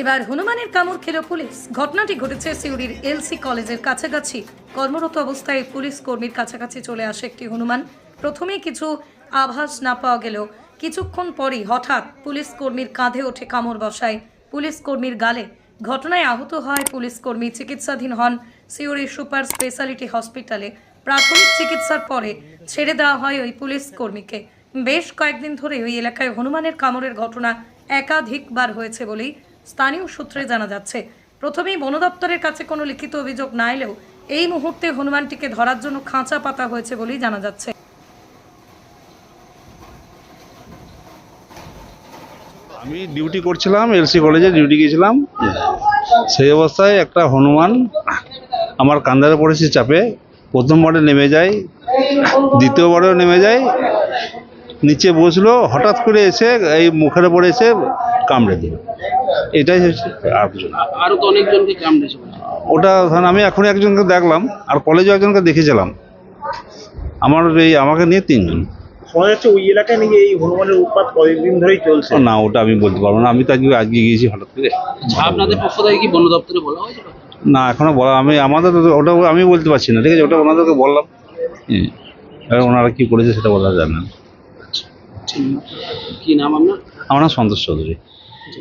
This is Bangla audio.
এবার হনুমানের কামড় খেল পুলিশ। ঘটনাটি ঘটেছে সিউড়ির এলসি কলেজের কাছাকাছি। কর্মরত অবস্থায় পুলিশ কর্মীর কাছাকাছি চলে আসে একটি হনুমান। প্রথমেই কিছু আভাস না পাওয়া গেলেও কিছুক্ষণ পরই হঠাৎ পুলিশ কর্মীর কাঁধে ওঠে কামড় বসায়। পুলিশ কর্মীর গালে ঘটনায় আহত হয় পুলিশ কর্মী চিকিৎসাধীন হন সিউড়ি সুপার স্পেশালিটি হসপিটালে। প্রাথমিক চিকিৎসার পরে ছেড়ে দেওয়া হয় ওই পুলিশ কর্মীকে। বেশ কয়েকদিন ধরে ওই এলাকায় হনুমানের কামড়ের ঘটনা একাধিকবার হয়েছে বলেই স্থানীয় সূত্রে জানা যাচ্ছে, প্রথমেই বন দপ্তরের কাছে কোনো লিখিত অভিযোগ না এলেও এই মুহূর্তে হনুমানটিকে ধরার জন্য খাঁচা পাতা হয়েছে বলেই জানা যাচ্ছে। আমি ডিউটি করছিলাম, এলসি কলেজে ডিউটি গিয়েছিলাম। সেই অবস্থায় একটা হনুমান আমার কান্দারে পড়েছে চাপে প্রথমবারে নেমে যায় দ্বিতীয়বারেও নেমে যায়, নিচে বসল, হঠাৎ করে এসে এই মুখের উপরে এসে কামড়ে দিল। এটাই হচ্ছে আর কিছু না। আরও তো অনেকজনকে কামড়েছে ওটা ধরেন আমি এখন একজনকে দেখলাম আর কলেজে একজনকে দেখেছিলাম। আমার এই আমাকে নিয়ে তিনজন। শোনা যাচ্ছে ওই এলাকায় নাকি এই হনুমানের উৎপাত কয়েকদিন ধরেই চলছে। না ওটা আমি বলতে পারব না। আমি তো আজকে আজকে গিয়েছি হঠাৎ করে। আচ্ছা, আপনাদের পক্ষ থেকে কি বন দপ্তরে বলা হয়েছিল? না এখনও বলা আমি আমাদের ওটা আমি বলতে পারছি না ঠিক আছে? ওটা ওনাদেরকে বললাম। হুম। এবার ওনারা কি করেছে সেটা বলা যায় না কি নাম আপনার? আমার নাম সন্তোষ চৌধুরী। জি।